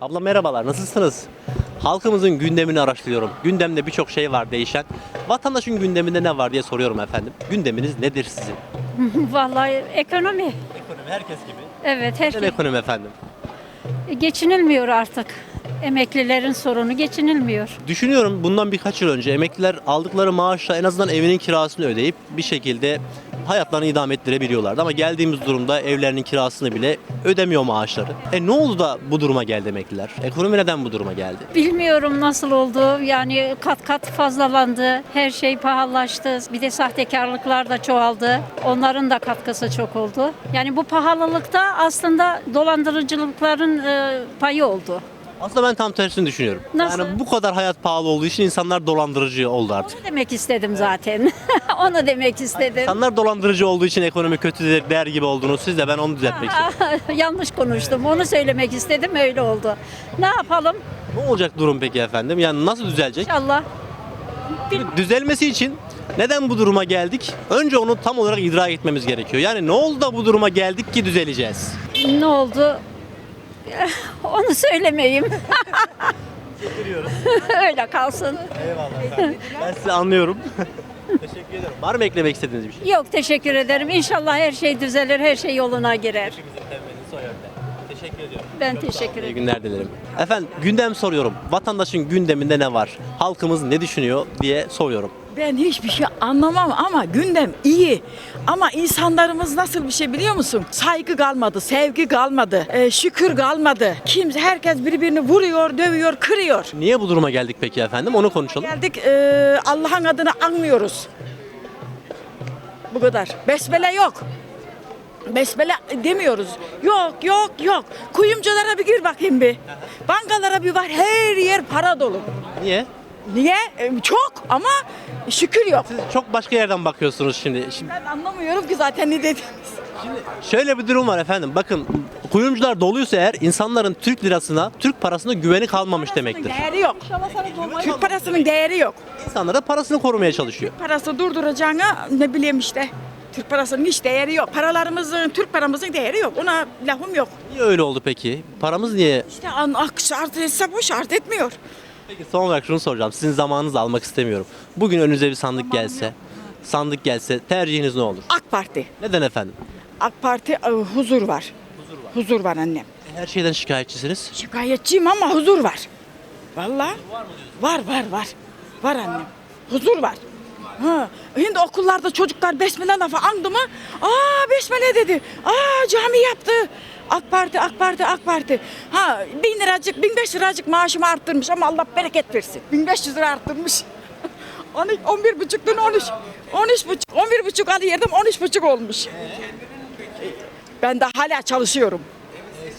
Abla merhabalar, nasılsınız? Halkımızın gündemini araştırıyorum. Gündemde birçok şey var değişen. Vatandaşın gündeminde ne var diye soruyorum efendim. Gündeminiz nedir sizin? Vallahi ekonomi. Ekonomi herkes gibi. Evet, Neden herkes ekonomi efendim? geçinilmiyor artık. Emeklilerin sorunu geçinilmiyor. Düşünüyorum bundan birkaç yıl önce emekliler aldıkları maaşla en azından evinin kirasını ödeyip bir şekilde hayatlarını idame ettirebiliyorlardı. Ama geldiğimiz durumda evlerinin kirasını bile ödemiyor maaşları. E ne oldu da bu duruma geldi emekliler? Ekonomi neden bu duruma geldi? Bilmiyorum nasıl oldu. Yani kat kat fazlalandı. Her şey pahalılaştı. Bir de sahtekarlıklar da çoğaldı. Onların da katkısı çok oldu. Yani bu pahalılıkta aslında dolandırıcılıkların e, payı oldu. Aslında ben tam tersini düşünüyorum. Nasıl? Yani bu kadar hayat pahalı olduğu için insanlar dolandırıcı oldu artık. Onu demek istedim zaten. Onu demek istedim. İnsanlar dolandırıcı olduğu için ekonomi kötü der gibi olduğunu siz de ben onu düzeltmek istiyorum. Yanlış konuştum. Onu söylemek istedim. Öyle oldu. Ne yapalım? Ne olacak durum peki efendim? Yani nasıl düzelecek? İnşallah Düzelmesi için neden bu duruma geldik? Önce onu tam olarak idrak etmemiz gerekiyor. Yani ne oldu da bu duruma geldik ki düzeleceğiz? ne oldu? Onu söylemeyeyim. Öyle kalsın. Eyvallah efendim. ben sizi anlıyorum. Teşekkür ederim. Var mı eklemek istediğiniz bir şey? Yok teşekkür ederim. İnşallah her şey düzelir, her şey yoluna girer. Hepimizin. Teşekkür ediyorum. Ben teşekkür İyi ederim. günler dilerim. Efendim gündem soruyorum. Vatandaşın gündeminde ne var? Halkımız ne düşünüyor diye soruyorum. Ben hiçbir şey anlamam ama gündem iyi. Ama insanlarımız nasıl bir şey biliyor musun? Saygı kalmadı, sevgi kalmadı, e, şükür kalmadı. Kimse, herkes birbirini vuruyor, dövüyor, kırıyor. Niye bu duruma geldik peki efendim? Onu konuşalım. Geldik e, Allah'ın adını anmıyoruz. Bu kadar. Besmele yok. Besmele demiyoruz. Yok yok yok. Kuyumculara bir gir bakayım bir. Bankalara bir var. Her yer para dolu. Niye? Niye? E, çok ama şükür yok. Siz çok başka yerden bakıyorsunuz şimdi. Şimdi Ben anlamıyorum ki zaten ne dediniz. şöyle bir durum var efendim. Bakın kuyumcular doluysa eğer insanların Türk lirasına, Türk parasına güveni kalmamış demektir. Değeri yok. Türk parasının değeri yok. İnsanlar da parasını korumaya çalışıyor. Parası durduracağına ne bileyim işte. Türk parasının hiç değeri yok. Paralarımızın, Türk paramızın değeri yok. Ona lafım yok. Niye öyle oldu peki? Paramız niye? İşte an, ak şart etse bu şart etmiyor. Peki son olarak şunu soracağım. Sizin zamanınızı almak istemiyorum. Bugün önünüze bir sandık gelse, sandık gelse tercihiniz ne olur? AK Parti. Neden efendim? AK Parti e, huzur var. Huzur var. annem. Her şeyden şikayetçisiniz. Şikayetçiyim ama huzur var. Vallahi var var var. Var annem. Huzur var. Ha, şimdi okullarda çocuklar besmele lafı andı mı? Aa besmele dedi. Aa cami yaptı. AK Parti, AK Parti, AK Parti. Ha bin liracık, bin beş liracık maaşımı arttırmış ama Allah bereket versin. Bin beş yüz lira arttırmış. 11 buçuktan 13. 13 buçuk. 11 buçuk adı yerdim 13 buçuk olmuş. Ben de hala çalışıyorum.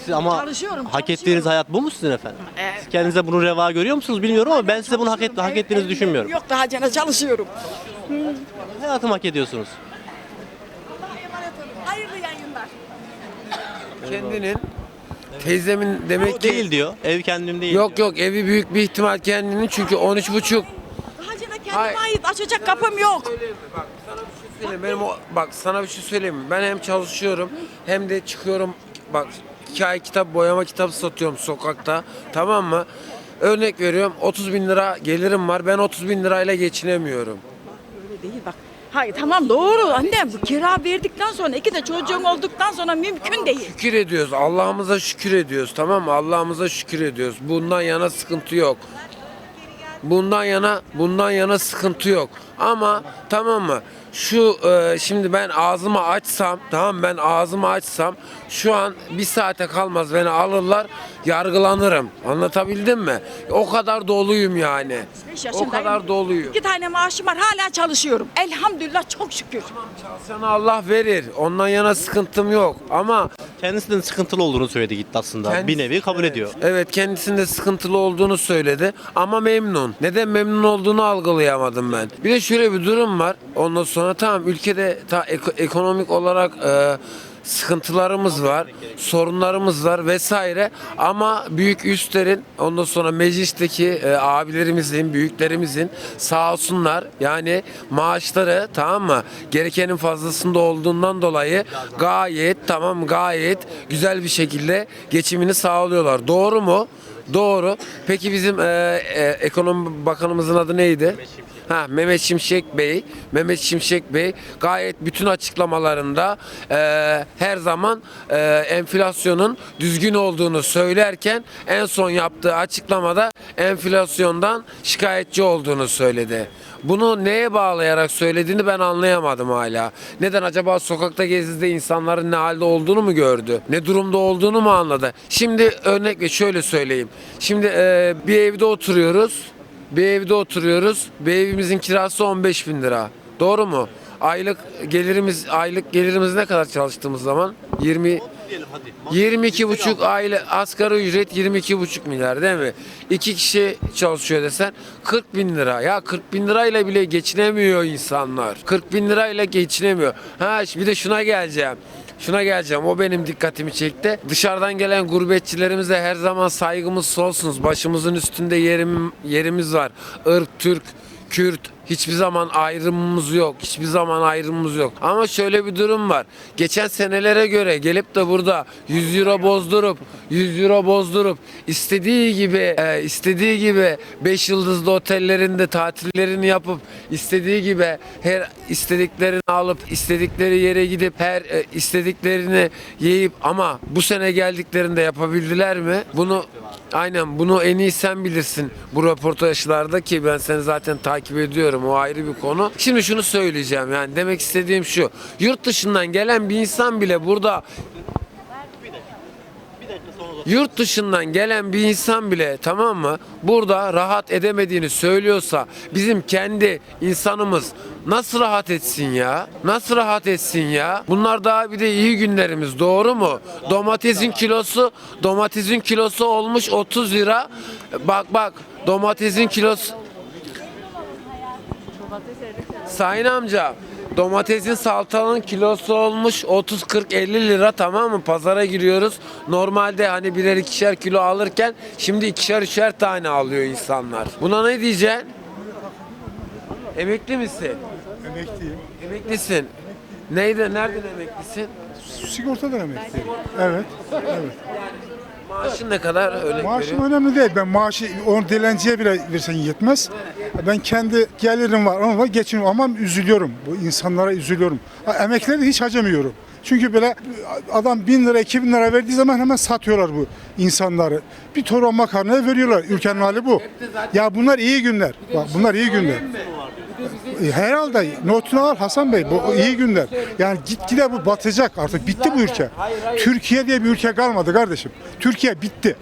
Siz ama Çalışıyorum, hak çalışıyorum. ettiğiniz hayat bu mu sizin efendim? Siz kendinize bunu reva görüyor musunuz bilmiyorum ama ben size bunu hak, et, hak ettiğinizi düşünmüyorum. Yok daha gene çalışıyorum. Hayatımı hak ediyorsunuz. Kendinin teyzemin demek O ki değil diyor. Ev kendim değil. yok diyor. yok evi büyük bir ihtimal kendinin çünkü 13 buçuk. Gene kendime Hayır. ait açacak kapım yok. Söyleyeyim, Benim o, bak sana bir şey söyleyeyim mi? Ben hem çalışıyorum hem de çıkıyorum bak hikaye kitap boyama kitabı satıyorum sokakta tamam mı? Örnek veriyorum 30 bin lira gelirim var ben 30 bin lirayla geçinemiyorum. Öyle değil bak. Hayır tamam doğru annem kira verdikten sonra iki de çocuğun olduktan sonra mümkün değil. Şükür ediyoruz Allah'ımıza şükür ediyoruz tamam mı? Allah'ımıza şükür ediyoruz. Bundan yana sıkıntı yok. Bundan yana bundan yana sıkıntı yok. Ama tamam mı? Şu e, şimdi ben ağzımı açsam tamam ben ağzımı açsam şu an bir saate kalmaz beni alırlar yargılanırım. Anlatabildim mi? O kadar doluyum yani. O kadar doluyum. İki tane maaşım var hala çalışıyorum. Elhamdülillah çok şükür. Sana Allah verir. Ondan yana sıkıntım yok. Ama Kendisinin sıkıntılı olduğunu söyledi gitti aslında. Kendisi- bir nevi kabul evet. ediyor. Evet kendisinde sıkıntılı olduğunu söyledi ama memnun. Neden memnun olduğunu algılayamadım ben. Bir de şöyle bir durum var. Ondan sonra tamam ülkede ta eko- ekonomik olarak e, sıkıntılarımız var, sorunlarımız var vesaire ama büyük üstlerin ondan sonra meclisteki e, abilerimizin, büyüklerimizin sağ olsunlar yani maaşları tamam mı gerekenin fazlasında olduğundan dolayı gayet tamam gayet güzel bir şekilde geçimini sağlıyorlar. Doğru mu? Doğru. Peki bizim e, e, ekonomi bakanımızın adı neydi? Ha Mehmet Şimşek Bey. Mehmet Şimşek Bey gayet bütün açıklamalarında e, her zaman e, enflasyonun düzgün olduğunu söylerken en son yaptığı açıklamada enflasyondan şikayetçi olduğunu söyledi. Bunu neye bağlayarak söylediğini ben anlayamadım hala. Neden acaba sokakta gezdiğinde insanların ne halde olduğunu mu gördü? Ne durumda olduğunu mu anladı? Şimdi örnek şöyle söyleyeyim. Şimdi e, bir evde oturuyoruz. Bir evde oturuyoruz. Bir evimizin kirası 15 bin lira. Doğru mu? Aylık gelirimiz aylık gelirimiz ne kadar çalıştığımız zaman? 20 22 buçuk aile asgari ücret 22 buçuk milyar değil mi? İki kişi çalışıyor desen 40 bin lira. Ya 40 bin lirayla bile geçinemiyor insanlar. 40 bin lirayla geçinemiyor. Ha bir de şuna geleceğim. Şuna geleceğim. O benim dikkatimi çekti. Dışarıdan gelen gurbetçilerimize her zaman saygımız solsunuz. Başımızın üstünde yerim, yerimiz var. Irk, Türk, Kürt hiçbir zaman ayrımımız yok. Hiçbir zaman ayrımımız yok. Ama şöyle bir durum var. Geçen senelere göre gelip de burada 100 euro bozdurup 100 euro bozdurup istediği gibi e, istediği gibi 5 yıldızlı otellerinde tatillerini yapıp istediği gibi her istediklerini alıp istedikleri yere gidip her e, istediklerini yiyip ama bu sene geldiklerinde yapabildiler mi? Bunu Aynen bunu en iyi sen bilirsin bu röportajlarda ki ben seni zaten takip ediyorum o ayrı bir konu. Şimdi şunu söyleyeceğim yani demek istediğim şu. Yurt dışından gelen bir insan bile burada Yurt dışından gelen bir insan bile tamam mı burada rahat edemediğini söylüyorsa bizim kendi insanımız nasıl rahat etsin ya? Nasıl rahat etsin ya? Bunlar daha bir de iyi günlerimiz doğru mu? Domatesin kilosu domatesin kilosu olmuş 30 lira. Bak bak domatesin kilosu Sayın amca domatesin saltanın kilosu olmuş 30 40 50 lira tamam mı? Pazara giriyoruz. Normalde hani birer ikişer kilo alırken şimdi ikişer üçer tane alıyor insanlar. Buna ne diyeceksin? Emekli misin? Emekliyim. Emeklisin. Neydi? Nereden emeklisin? Sigortadan emekliyim. Evet. Evet. Maaşın ne kadar? Örnek Maaşım veriyorum. önemli değil. Ben maaşı onu dilenciye bile versen yetmez. Ben kendi gelirim var ama geçiniyorum ama üzülüyorum. Bu insanlara üzülüyorum. Ha, emekleri hiç acımıyorum. Çünkü böyle adam bin lira, iki bin lira verdiği zaman hemen satıyorlar bu insanları. Bir torba makarnaya veriyorlar. Ülkenin hali bu. Ya bunlar iyi günler. Bak bunlar iyi günler. Herhalde notunu al Hasan Bey bu iyi günler. Yani gitgide bu batacak artık bitti bu ülke. Türkiye diye bir ülke kalmadı kardeşim. Türkiye bitti.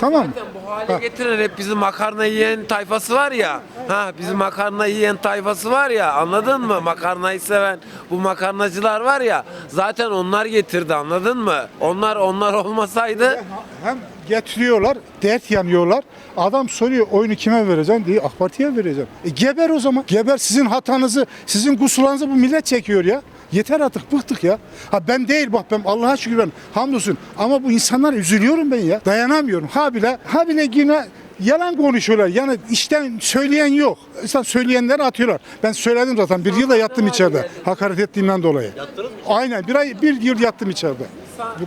Tamam mı? Zaten bu hale getiren hep bizim makarna yiyen tayfası var ya. Ha bizim makarna yiyen tayfası var ya. Anladın mı? Makarnayı seven bu makarnacılar var ya. Zaten onlar getirdi anladın mı? Onlar onlar olmasaydı Hem getiriyorlar, dert yanıyorlar. Adam soruyor oyunu kime vereceğim diye AK Parti'ye vereceğim. E geber o zaman. Geber sizin hatanızı, sizin kusurlarınızı bu millet çekiyor ya. Yeter artık bıktık ya. Ha ben değil bak ben Allah'a şükür ben hamdolsun. Ama bu insanlar üzülüyorum ben ya. Dayanamıyorum. Ha bile, ha bile yine yalan konuşuyorlar. Yani işten söyleyen yok. İşte söyleyenleri atıyorlar. Ben söyledim zaten. Bir yıl da yattım içeride. Hakaret ettiğimden dolayı. Aynen bir ay bir yıl yattım içeride.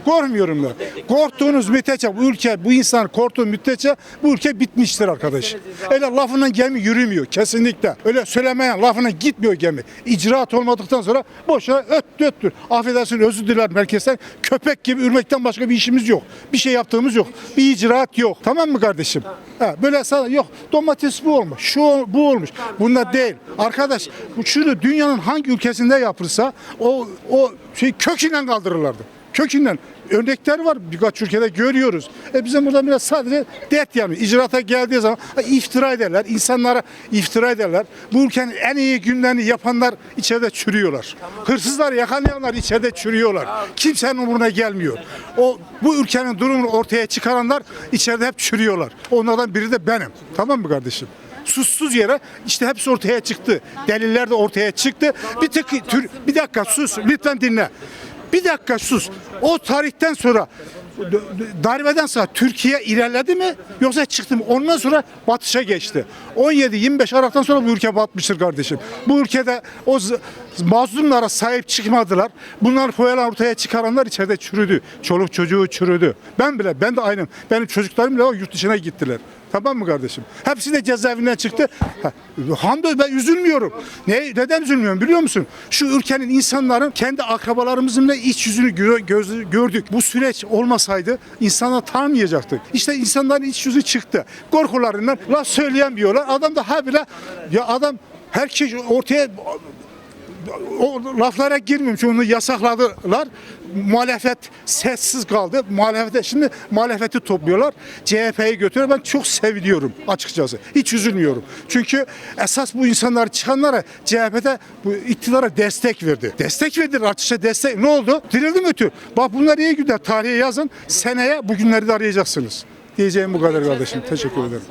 Korkmuyorum da. Korktuğunuz müddetçe bu ülke, bu insan korktuğu müddetçe bu ülke bitmiştir arkadaş. Öyle lafından gemi yürümüyor kesinlikle. Öyle söylemeyen lafından gitmiyor gemi. İcraat olmadıktan sonra boşuna öt öttür. Affedersin özür dilerim herkesten. Köpek gibi ürmekten başka bir işimiz yok. Bir şey yaptığımız yok. Bir icraat yok. Tamam mı kardeşim? Ha, böyle sana yok domates bu olmuş, şu bu olmuş. Bunlar değil. Arkadaş şunu dünyanın hangi ülkesinde yapılsa o o şey kökünden kaldırırlardı. Kökünden. Örnekler var birkaç ülkede görüyoruz. E bizim burada biraz sadece dert yanıyor. İcraata geldiği zaman ha, iftira ederler. insanlara iftira ederler. Bu ülkenin en iyi günlerini yapanlar içeride çürüyorlar. Hırsızlar yakalayanlar içeride çürüyorlar. Kimsenin umuruna gelmiyor. O bu ülkenin durumunu ortaya çıkaranlar içeride hep çürüyorlar. Onlardan biri de benim. Tamam mı kardeşim? Sussuz yere işte hepsi ortaya çıktı. Deliller de ortaya çıktı. Bir tık tür, bir dakika sus lütfen dinle. Bir dakika sus. O tarihten sonra darbeden sonra Türkiye ilerledi mi yoksa çıktı mı? Ondan sonra batışa geçti. 17-25 Aralık'tan sonra bu ülke batmıştır kardeşim. Bu ülkede o mazlumlara sahip çıkmadılar. Bunlar foyalar ortaya çıkaranlar içeride çürüdü. Çoluk çocuğu çürüdü. Ben bile, ben de aynı. Benim çocuklarım bile yurt dışına gittiler. Tamam mı kardeşim? Hepsi de cezaevinden çıktı. Ha, Hamdolsun ben üzülmüyorum. Ne, neden üzülmüyorum biliyor musun? Şu ülkenin insanların kendi akrabalarımızın iç yüzünü gö- göz- gördük. Bu süreç olmasaydı insanlar tanımayacaktık. İşte insanların iç yüzü çıktı. Korkularından laf söyleyemiyorlar. Adam da habire ya adam herkes ortaya o laflara girmiyorum çünkü onu yasakladılar. Muhalefet sessiz kaldı. Muhalefete şimdi muhalefeti topluyorlar. CHP'yi götürüyor. Ben çok seviniyorum açıkçası. Hiç üzülmüyorum. Çünkü esas bu insanlar çıkanlara CHP'de bu iktidara destek verdi. Destek verdi artışa destek. Ne oldu? Dirildi mi tüy? Bak bunlar iyi günler. Tarihe yazın. Seneye bu günleri de arayacaksınız. Diyeceğim bu kadar kardeşim. Teşekkür ederim.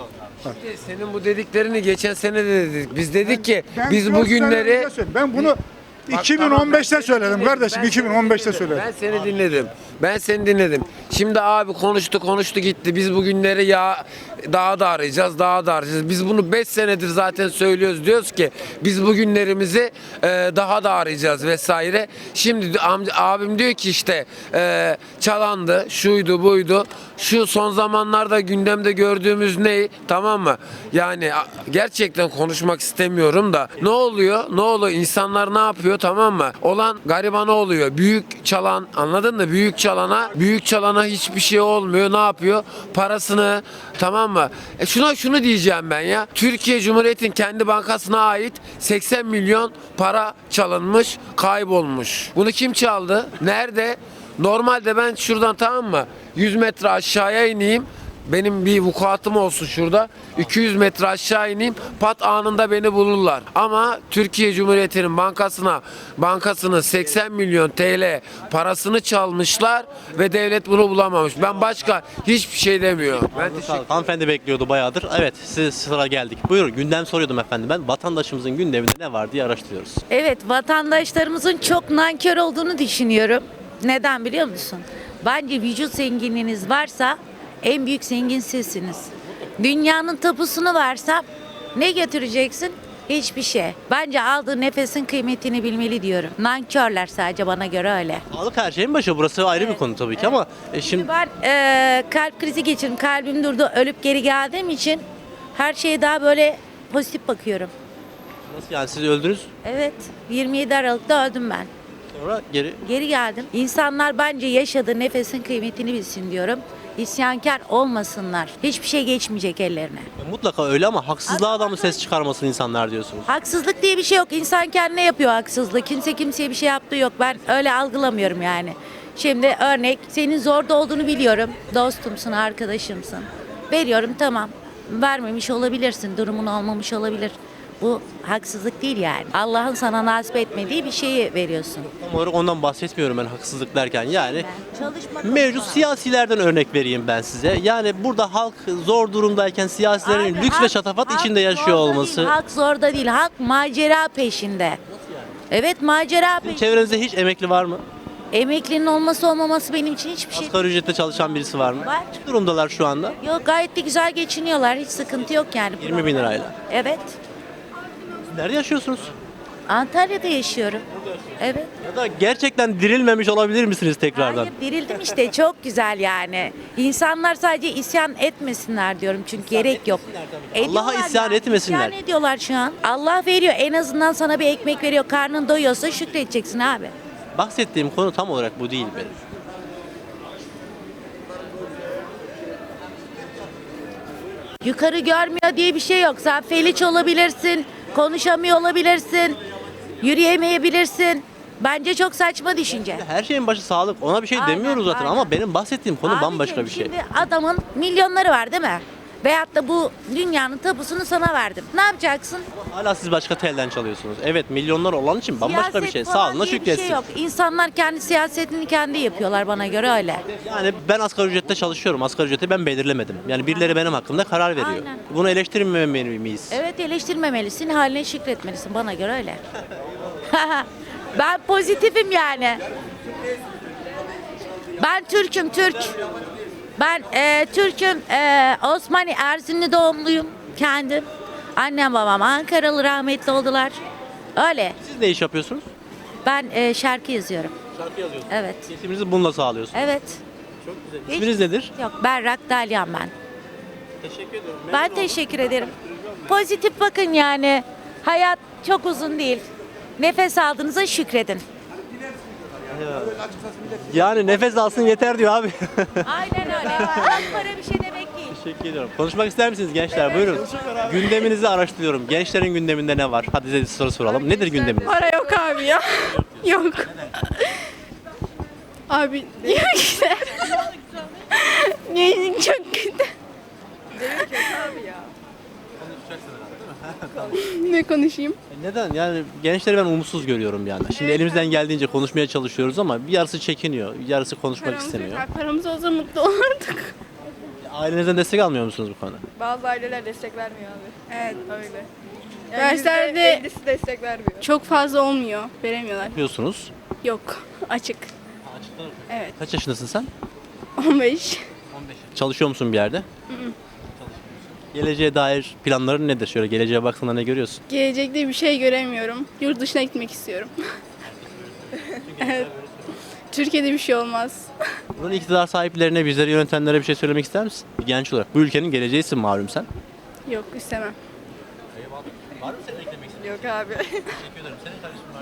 Senin bu dediklerini geçen sene de dedik. Biz dedik ki Ben biz bugünleri ben bunu 2015'te söyledim kardeşim. 2015'te söyledim. Ben seni dinledim. Ben seni dinledim. Şimdi abi konuştu konuştu gitti. Biz bugünleri ya daha da arayacağız, daha da arayacağız. Biz bunu 5 senedir zaten söylüyoruz. Diyoruz ki biz bugünlerimizi e, daha da arayacağız vesaire. Şimdi amca, abim diyor ki işte e, çalandı, şuydu, buydu. Şu son zamanlarda gündemde gördüğümüz ne? Tamam mı? Yani gerçekten konuşmak istemiyorum da ne oluyor? Ne oluyor? İnsanlar ne yapıyor? Tamam mı? Olan garibana oluyor. Büyük çalan anladın mı? Büyük çalana, büyük çalana hiçbir şey olmuyor. Ne yapıyor? Parasını tamam mı? E şuna şunu diyeceğim ben ya. Türkiye Cumhuriyeti'nin kendi bankasına ait 80 milyon para çalınmış, kaybolmuş. Bunu kim çaldı? Nerede? Normalde ben şuradan tamam mı? 100 metre aşağıya ineyim. Benim bir vukuatım olsun şurada. 200 metre aşağı ineyim. Pat anında beni bulurlar. Ama Türkiye Cumhuriyeti'nin bankasına bankasının 80 milyon TL parasını çalmışlar ve devlet bunu bulamamış. Ben başka hiçbir şey demiyorum. Ben teşekkür. Hanımefendi bekliyordu bayağıdır. Evet size sıra geldik. Buyurun gündem soruyordum efendim ben. Vatandaşımızın gündeminde ne var diye araştırıyoruz. Evet, vatandaşlarımızın çok nankör olduğunu düşünüyorum. Neden biliyor musun? Bence vücut zenginliğiniz varsa en büyük zengin sizsiniz. Dünyanın tapusunu varsa ne götüreceksin? Hiçbir şey. Bence aldığı nefesin kıymetini bilmeli diyorum. Nankörler sadece bana göre öyle. Sağlık her şeyin başı. Burası ayrı bir konu tabii ki ama e, şimdi Ben eee, kalp krizi geçirdim. Kalbim durdu. Ölüp geri geldiğim için her şeye daha böyle pozitif bakıyorum. nasıl yani siz öldünüz Evet, 27 Aralık'ta öldüm ben. sonra geri Geri geldim. İnsanlar bence yaşadığı nefesin kıymetini bilsin diyorum. İsyankar olmasınlar. Hiçbir şey geçmeyecek ellerine. mutlaka öyle ama haksızlığa da mı ses çıkarmasın insanlar diyorsunuz? Haksızlık diye bir şey yok. İnsan kendine yapıyor haksızlık. Kimse kimseye bir şey yaptığı yok. Ben öyle algılamıyorum yani. Şimdi örnek senin zorda olduğunu biliyorum. Dostumsun, arkadaşımsın. Veriyorum tamam. Vermemiş olabilirsin. Durumun olmamış olabilir. Bu haksızlık değil yani. Allah'ın sana nasip etmediği bir şeyi veriyorsun. Tam olarak ondan bahsetmiyorum ben haksızlık derken yani. Çalışmak Mevcut olsa- siyasilerden örnek vereyim ben size. Yani burada halk zor durumdayken siyasilerin Abi, lüks ve halk- şatafat halk içinde yaşıyor zorda olması. Değil, halk zorda değil. Halk macera peşinde. Evet macera peşinde. Çevrenizde hiç emekli var mı? Emeklinin olması olmaması benim için hiçbir şey. Asgari ücretle çalışan birisi var mı? Var. Ne durumdalar şu anda? Yok gayet de güzel geçiniyorlar. Hiç sıkıntı yok yani. 20 bin lirayla. Evet. Nerede yaşıyorsunuz? Antalya'da yaşıyorum. Evet. Ya da gerçekten dirilmemiş olabilir misiniz tekrardan? Hayır dirildim işte çok güzel yani. İnsanlar sadece isyan etmesinler diyorum çünkü gerek yok. Ediyorlar Allah'a isyan etmesinler. İsyan ediyorlar şu an. Allah veriyor en azından sana bir ekmek veriyor. Karnın doyuyorsa şükredeceksin abi. Bahsettiğim konu tam olarak bu değil benim. Yukarı görmüyor diye bir şey yok. Sen feliç olabilirsin, konuşamıyor olabilirsin, yürüyemeyebilirsin. Bence çok saçma düşünce. Her şeyin başı sağlık. Ona bir şey Aynen, demiyoruz zaten aynen. ama benim bahsettiğim konu Abicim, bambaşka bir şey. Şimdi adamın milyonları var değil mi? Veyahut da bu dünyanın tapusunu sana verdim. Ne yapacaksın? Hala siz başka telden çalıyorsunuz. Evet milyonlar olan için bambaşka bir Siyaset şey. falan Sağlığına diye bir şükretsin. Şey yok. İnsanlar kendi siyasetini kendi yapıyorlar bana göre öyle. Yani ben asgari ücrette çalışıyorum. Asgari ücreti ben belirlemedim. Yani birileri benim hakkımda karar veriyor. Aynen. Bunu eleştirmemeli miyiz? Evet eleştirmemelisin, haline şükretmelisin bana göre öyle. ben pozitifim yani. Ben Türk'üm Türk. Ben e, Türk'üm. E, Osmani Erzinli doğumluyum kendim. Annem babam Ankaralı rahmetli oldular. Öyle. Siz ne iş yapıyorsunuz? Ben e, şarkı yazıyorum. Şarkı yazıyorsunuz. Evet. Geçiminizi bununla sağlıyorsunuz. Evet. Çok güzel. Hiç- İsminiz nedir? Yok Berrak Dalyan ben. Teşekkür ederim. Ben teşekkür ederim. Pozitif bakın yani. Hayat çok uzun değil. Nefes aldığınıza şükredin. Yani nefes alsın yeter diyor abi. Aynen para bir şey demek değil. Teşekkür ediyorum. Konuşmak ister misiniz gençler? Buyurun. Gündeminizi araştırıyorum. Gençlerin gündeminde ne var? Hadi size soru soralım. Nedir gündeminiz? Para yok abi ya. yok. Abi yok işte. Gençlik çok kötü. Ne konuşayım? Neden? Yani gençleri ben umutsuz görüyorum yani. Şimdi elimizden geldiğince konuşmaya çalışıyoruz ama bir yarısı çekiniyor, bir yarısı konuşmak Paramız istemiyor. yok. Paramız olsa mutlu olurduk. Ailenizden destek almıyor musunuz bu konuda? Bazı aileler destek vermiyor abi. Evet. Öyle. Derslerde %50'si destek vermiyor. çok fazla olmuyor. Veremiyorlar. Yapıyorsunuz. Yok. Açık. Evet. Kaç yaşındasın sen? 15. Çalışıyor musun bir yerde? Geleceğe dair planların nedir? Şöyle geleceğe baktığında ne görüyorsun? Gelecekte bir şey göremiyorum. Yurt dışına gitmek istiyorum. evet. Türkiye'de bir şey olmaz. Bunun iktidar sahiplerine, bizleri yönetenlere bir şey söylemek ister misin? Bir genç olarak. Bu ülkenin geleceğisin malum sen. Yok istemem. Yok abi.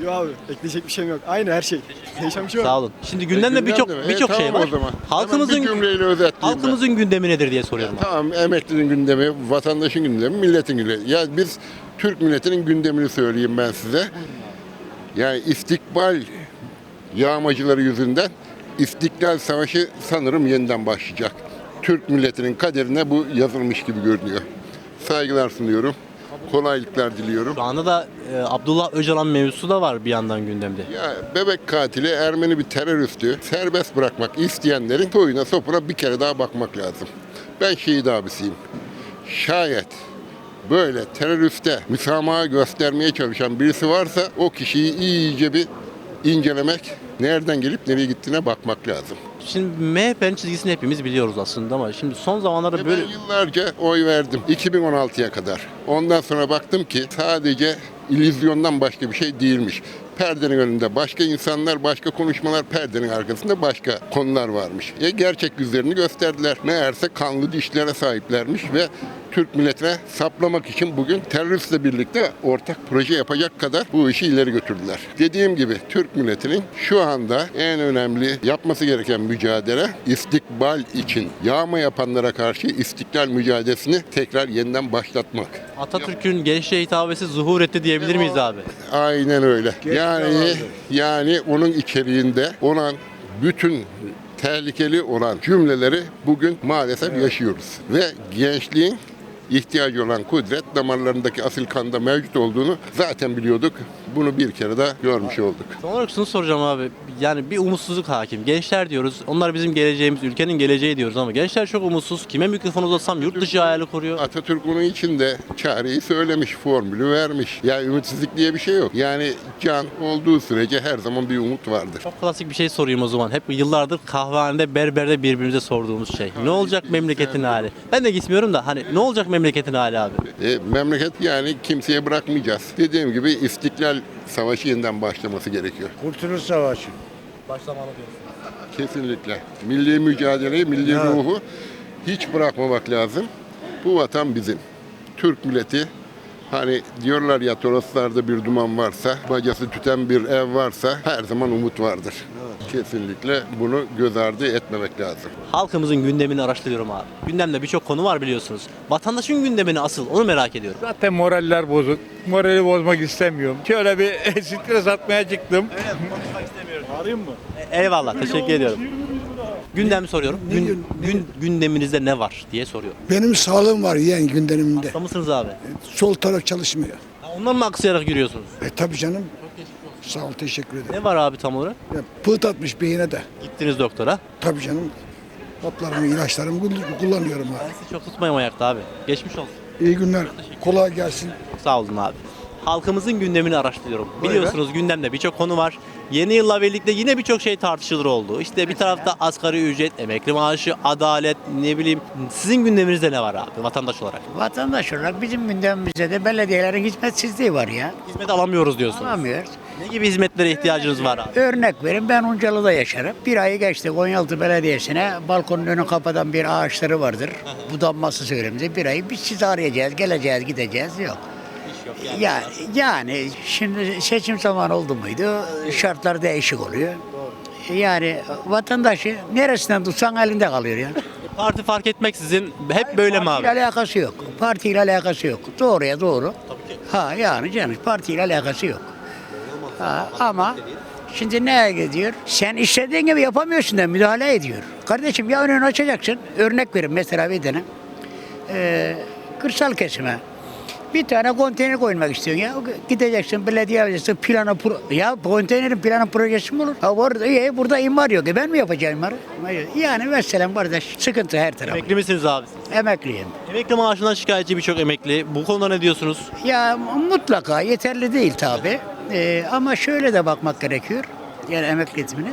Yok abi ekleyecek bir şeyim yok. Aynı her şey. Değişen bir şey yok. Sağ olun. Şimdi gündemde birçok Gündem de- birçok E, şey tamam var. o zaman. Halkımızın Hemen bir cümleyle özetleyeyim ben. halkımızın gündemi nedir diye soruyorum. abi. Tamam emeklinin gündemi, vatandaşın gündemi, milletin gündemi. Ya biz Türk milletinin gündemini söyleyeyim ben size. Yani istikbal yağmacıları yüzünden İstiklal Savaşı sanırım yeniden başlayacak. Türk milletinin kaderine bu yazılmış gibi görünüyor. Saygılar sunuyorum. Kolaylıklar diliyorum. Şu anda da e, Abdullah Öcalan mevzusu da var bir yandan gündemde. Ya bebek katili Ermeni bir teröristi serbest bırakmak isteyenlerin toyuna sopuna bir kere daha bakmak lazım. Ben şehit abisiyim. Şayet böyle teröriste müsamaha göstermeye çalışan birisi varsa o kişiyi iyice bir incelemek, nereden gelip nereye gittiğine bakmak lazım. Şimdi MHP'nin çizgisini hepimiz biliyoruz aslında ama şimdi son zamanlarda böyle Ben yıllarca oy verdim. 2016'ya kadar. Ondan sonra baktım ki sadece illüzyondan başka bir şey değilmiş. Perdenin önünde başka insanlar, başka konuşmalar, perdenin arkasında başka konular varmış. E, gerçek yüzlerini gösterdiler. Meğerse kanlı dişlere sahiplermiş ve Türk milletine saplamak için bugün teröristle birlikte ortak proje yapacak kadar bu işi ileri götürdüler. Dediğim gibi Türk milletinin şu anda en önemli yapması gereken mücadele istikbal için yağma yapanlara karşı istiklal mücadelesini tekrar yeniden başlatmak. Atatürk'ün gençliğe hitabesi zuhur etti diyebilir miyiz abi? Aynen öyle. Yani yani onun içeriğinde olan bütün tehlikeli olan cümleleri bugün maalesef yaşıyoruz. Ve gençliğin ihtiyacı olan kudret damarlarındaki asil kanda mevcut olduğunu zaten biliyorduk. Bunu bir kere daha görmüş olduk. Son olarak şunu soracağım abi. Yani bir umutsuzluk hakim. Gençler diyoruz. Onlar bizim geleceğimiz, ülkenin geleceği diyoruz ama gençler çok umutsuz. Kime mikrofon uzatsam yurt dışı hayali kuruyor. Atatürk bunun içinde çareyi söylemiş, formülü vermiş. Ya ümitsizlik diye bir şey yok. Yani can olduğu sürece her zaman bir umut vardır. Çok klasik bir şey sorayım o zaman. Hep yıllardır kahvehanede, berberde birbirimize sorduğumuz şey. Ne olacak memleketin hali? Ben de gitmiyorum da hani ne olacak memleketin hali abi? E, memleket yani kimseye bırakmayacağız. Dediğim gibi istiklal savaşı yeniden başlaması gerekiyor. Kurtuluş Savaşı. Başlamalı diyorsun. Kesinlikle. Milli mücadeleyi, milli ruhu hiç bırakmamak lazım. Bu vatan bizim. Türk milleti hani diyorlar ya Toroslarda bir duman varsa, bacası tüten bir ev varsa her zaman umut vardır. Kesinlikle bunu göz ardı etmemek lazım. Halkımızın gündemini araştırıyorum abi. Gündemde birçok konu var biliyorsunuz. Vatandaşın gündemini asıl onu merak ediyorum. Zaten moraller bozuk. Morali bozmak istemiyorum. Şöyle bir stres atmaya çıktım. Eyvallah teşekkür ediyorum. Gündemi soruyorum. Gün, gün, gündeminizde ne var diye soruyorum. Benim sağlığım var yeğen gündemimde. Hasta mısınız abi? Sol taraf çalışmıyor. Ha, Ondan mı aksayarak yürüyorsunuz? E tabii canım. Sağ ol teşekkür ederim. Ne var abi tam olarak? Ya, pıht atmış beyine de. Gittiniz doktora. Tabii canım. Haplarımı, ilaçlarımı kull- kullanıyorum abi. Sizi çok tutmayayım ayakta abi. Geçmiş olsun. İyi günler. Kolay gelsin. Sağ olun abi. Halkımızın gündemini araştırıyorum. Biliyorsunuz gündemde birçok konu var. Yeni yılla birlikte yine birçok şey tartışılır oldu. İşte bir tarafta asgari ücret, emekli maaşı, adalet, ne bileyim. Sizin gündeminizde ne var abi vatandaş olarak? Vatandaş olarak bizim gündemimizde de belediyelerin hizmetsizliği var ya. Hizmet alamıyoruz diyorsunuz. Alamıyoruz. Ne gibi hizmetlere ihtiyacınız var abi? Örnek verin ben Uncalı'da yaşarım. Bir ayı geçti Konyaaltı Belediyesi'ne balkonun önü kapatan bir ağaçları vardır. Budanması söylemde bir ayı biz sizi arayacağız, geleceğiz, gideceğiz yok. Ya yani şimdi seçim zamanı oldu muydu şartlar değişik oluyor. Yani vatandaşı neresinden tutsan elinde kalıyor ya. Parti fark etmeksizin hep böyle mi abi? Partiyle alakası yok. Partiyle alakası yok. Doğruya doğru. Ha yani canım partiyle alakası yok. Ha, ama şimdi neye gidiyor? Sen istediğin gibi yapamıyorsun da müdahale ediyor. Kardeşim ya önünü açacaksın. Örnek verin mesela bir tane. Ee, kırsal kesime. Bir tane konteyner koymak istiyorsun ya. Gideceksin belediye alacaksın planı pro- ya konteynerin planı projesi mi olur? Ha orada iyi, burada imar yok. E ben mi yapacağım imarı? Yani mesela kardeş sıkıntı her taraf. Emekli misiniz abi siz? Emekliyim. Emekli maaşından şikayetçi birçok emekli. Bu konuda ne diyorsunuz? Ya mutlaka yeterli değil tabi. ama şöyle de bakmak gerekiyor. Yani emekli eğitimine.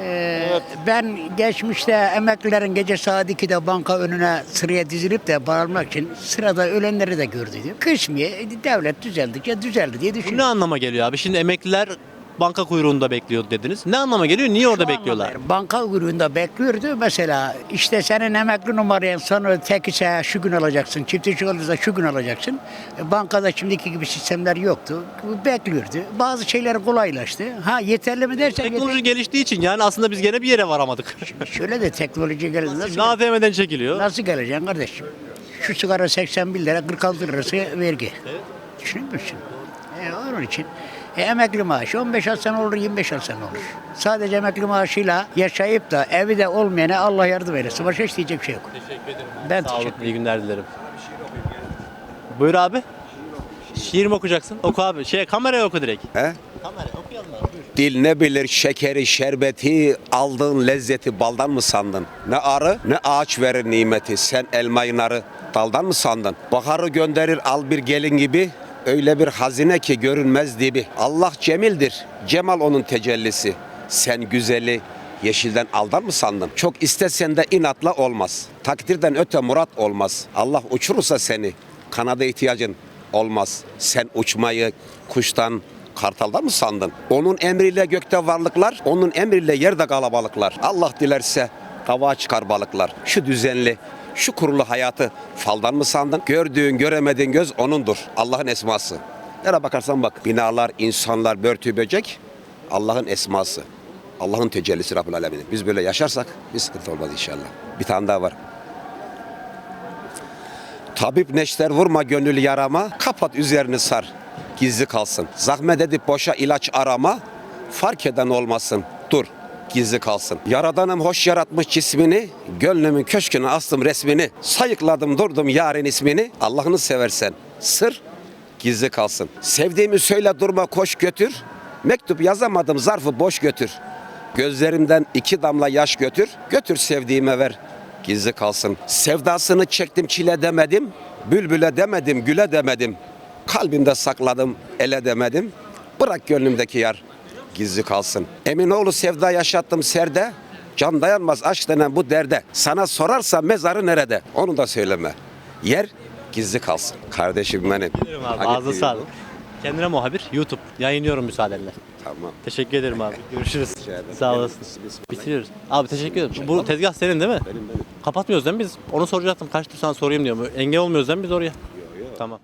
Ee, Ben geçmişte emeklilerin gece saat 2'de banka önüne sıraya dizilip de almak için sırada ölenleri de gördüydüm. Kısmiye devlet düzeldikçe düzeldi diye Bu ne düşünüyorum. anlama geliyor abi? Şimdi emekliler banka kuyruğunda bekliyor dediniz. Ne anlama geliyor? Niye orada bekliyorlar? Banka kuyruğunda bekliyordu. Mesela işte senin emekli numaran sonra tek ise şu gün alacaksın, çift işi olursa şu gün alacaksın. E, Bankada şimdiki gibi sistemler yoktu. Bekliyordu. Bazı şeyler kolaylaştı. Ha yeterli mi dersen Teknoloji geliştiği için yani aslında biz gene bir yere varamadık. şöyle de teknoloji geldi. Nasıl, ATM'den çekiliyor. nasıl geleceksin kardeşim? Şu sigara 81 lira 46 lirası vergi. Düşünüyor musun? E, onun için e, emekli maaşı 15 alsan olur 25 alsan olur. Sadece emekli maaşıyla yaşayıp da evi de olmayana Allah yardım eylesin. Başka hiç diyecek bir şey yok. Teşekkür ederim. Ben Sağ teşekkür olun. İyi günler dilerim. Buyur abi. Şiir mi okuyacaksın? Oku abi. Şey kameraya oku direkt. He? Kamera okuyalım abi. Buyur. Dil ne bilir şekeri, şerbeti, aldığın lezzeti baldan mı sandın? Ne arı ne ağaç verir nimeti, sen elmayı narı daldan mı sandın? Baharı gönderir al bir gelin gibi, öyle bir hazine ki görünmez dibi. Allah cemildir, cemal onun tecellisi. Sen güzeli yeşilden aldan mı sandın? Çok istesen de inatla olmaz. Takdirden öte murat olmaz. Allah uçurursa seni, kanada ihtiyacın olmaz. Sen uçmayı kuştan, kartaldan mı sandın? Onun emriyle gökte varlıklar, onun emriyle yerde kalabalıklar. Allah dilerse kavağa çıkar balıklar. Şu düzenli, şu kurulu hayatı faldan mı sandın? Gördüğün, göremediğin göz onundur. Allah'ın esması. Nereye bakarsan bak. Binalar, insanlar, börtü, böcek Allah'ın esması. Allah'ın tecellisi Rabbül Alemin'in. Biz böyle yaşarsak bir sıkıntı olmaz inşallah. Bir tane daha var. Tabip neşter vurma gönül yarama, kapat üzerini sar, gizli kalsın. Zahmet edip boşa ilaç arama, fark eden olmasın, gizli kalsın. Yaradanım hoş yaratmış cismini, gönlümün köşküne astım resmini, sayıkladım durdum yarın ismini, Allah'ını seversen, sır, gizli kalsın. Sevdiğimi söyle durma koş götür, mektup yazamadım zarfı boş götür. Gözlerimden iki damla yaş götür, götür sevdiğime ver, gizli kalsın. Sevdasını çektim çile demedim, bülbüle demedim, güle demedim. Kalbimde sakladım, ele demedim. Bırak gönlümdeki yar, gizli kalsın. Eminoğlu sevda yaşattım serde, can dayanmaz aşk denen bu derde. Sana sorarsa mezarı nerede? Onu da söyleme. Yer gizli kalsın. Kardeşim benim. Dilerim abi. Ağzına sağlık. Kendine muhabir YouTube. Yayınlıyorum müsaadenle. Tamam. Teşekkür ederim abi. Görüşürüz. Sağ olasın. Bitiriyoruz. Abi teşekkür ederim. Bu tezgah senin değil mi? Benim benim. Kapatmıyoruz değil mi biz? Onu soracaktım. Kaçtır sana sorayım diyorum. Engel olmuyoruz değil mi biz oraya? Tamam.